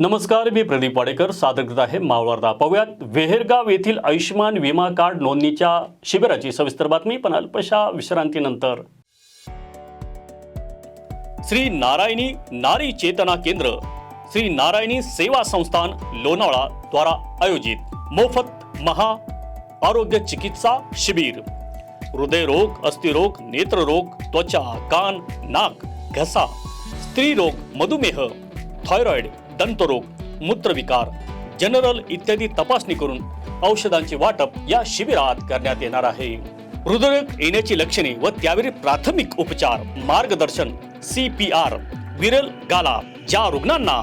नमस्कार मी प्रदीप वाडेकर. सादर करत आहे मावळवार्ता पाहूयात वेहेरगाव येथील आयुष्यमान विमा कार्ड नोंदणीच्या शिबिराची सविस्तर बातमी. पण अल्पशा विश्रांतीनंतर. श्री नारायणी नारी चेतना केंद्र श्री नारायणी सेवा संस्थान लोणावळा द्वारा आयोजित मोफत महा आरोग्य चिकित्सा शिबिर. हृदयरोग अस्थिरोग नेत्ररोग त्वचा कान नाक घसा स्त्रीरोग मधुमेह थायरॉइड दंतरोग मूत्रविकार जनरल इत्यादी तपासणी करून औषधांचे वाटप या शिबिरात करण्यात येणार आहे. हृदयरोग येण्याची लक्षणे व त्यावरील प्राथमिक उपचार मार्गदर्शन सी पी आर विरल गाला ज्या रुग्णांना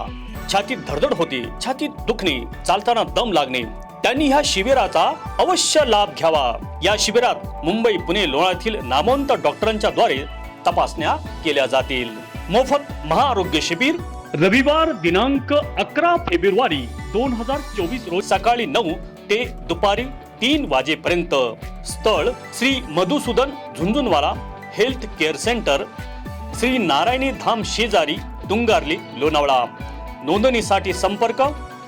छातीत धडधड होते छातीत दुखणे चालताना दम लागणे त्यांनी ह्या शिबिराचा अवश्य लाभ घ्यावा. या शिबिरात मुंबई पुणे लोणातील नामवंत डॉक्टरांच्या द्वारे तपासण्या केल्या जातील. मोफत महाआरोग्य शिबिर रविवार दिनांक अकरा फेब्रुवारी दोन हजार चोवीस रोज सकाळी नऊ ते दुपारी तीन वाजेपर्यंत. स्थळ Shri Madhusudan Jhunjhunwala health care centre Shri Narayani Dham शेजारी तुंगारली लोणावळा. नोंदणीसाठी संपर्क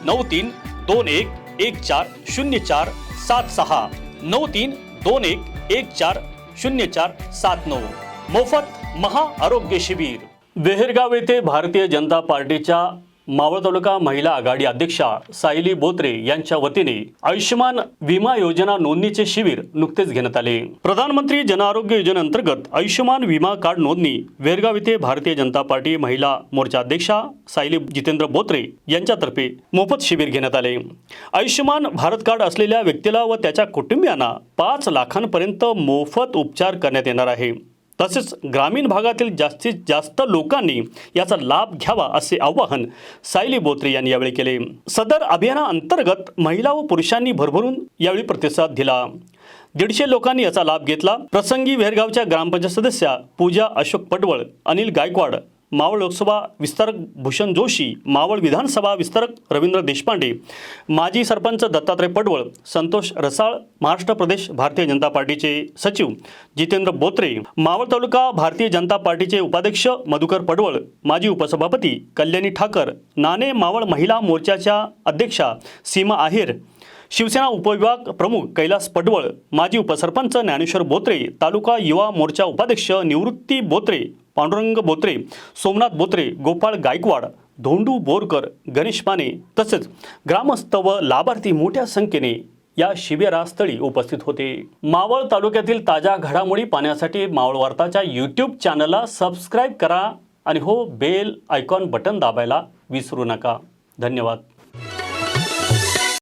नऊ तीन दोन एक एक चार शून्य चार सात सहा. नऊ तीन दोन एक एक चार शून्य चार सात नऊ. मोफत महा आरोग्य शिबिर. वेहेरगाव येथे भारतीय जनता पार्टीच्या मावळ तालुका महिला आघाडी अध्यक्षा सायली बोत्रे यांच्या वतीने आयुष्यमान विमा योजना नोंदणीचे शिबिर नुकतेच घेण्यात आले. प्रधानमंत्री जन आरोग्य योजनेअंतर्गत आयुष्यमान विमा कार्ड नोंदणी वेरगाव येथे भारतीय जनता पार्टी महिला मोर्चा अध्यक्षा सायली जितेंद्र बोत्रे यांच्यातर्फे मोफत शिबिर घेण्यात आले. आयुष्यमान भारत कार्ड असलेल्या व्यक्तीला व त्याच्या कुटुंबियांना पाच लाखांपर्यंत मोफत उपचार करण्यात येणार आहे. तसेच ग्रामीण भागातील जास्तीत जास्त लोकांनी याचा लाभ घ्यावा असे आवाहन सायली बोत्रे यांनी यावेळी केले. सदर अभियानाअंतर्गत महिला व पुरुषांनी भरभरून यावेळी प्रतिसाद दिला. दीडशे लोकांनी याचा लाभ घेतला. प्रसंगी वेरगावच्या ग्रामपंचायत सदस्या पूजा अशोक पटवळ अनिल गायकवाड मावळ लोकसभा विस्तारक भूषण जोशी मावळ विधानसभा विस्तारक रवींद्र देशपांडे माजी सरपंच दत्तात्रय पडवळ संतोष रसाळ महाराष्ट्र प्रदेश भारतीय जनता पार्टीचे सचिव जितेंद्र बोत्रे मावळ तालुका भारतीय जनता पार्टीचे उपाध्यक्ष मधुकर पडवळ माजी उपसभापती कल्याणी ठाकर नाणे मावळ महिला मोर्चाच्या अध्यक्षा सीमा आहेर शिवसेना उपविभाग प्रमुख कैलास पडवळ माजी उपसरपंच ज्ञानेश्वर बोत्रे तालुका युवा मोर्चा उपाध्यक्ष निवृत्ती बोत्रे पांडुरंग बोत्रे सोमनाथ बोत्रे गोपाळ गायकवाड धोंडू बोरकर गणेश माने तसेच ग्रामस्थ व लाभार्थी मोठ्या संख्येने या शिबिरास्थळी उपस्थित होते. मावळ तालुक्यातील ताज्या घडामोडी पाहण्यासाठी मावळ वार्ताच्या यूट्यूब चॅनलला सबस्क्राईब करा आणि हो बेल आयकॉन बटन दाबायला विसरू नका. धन्यवाद.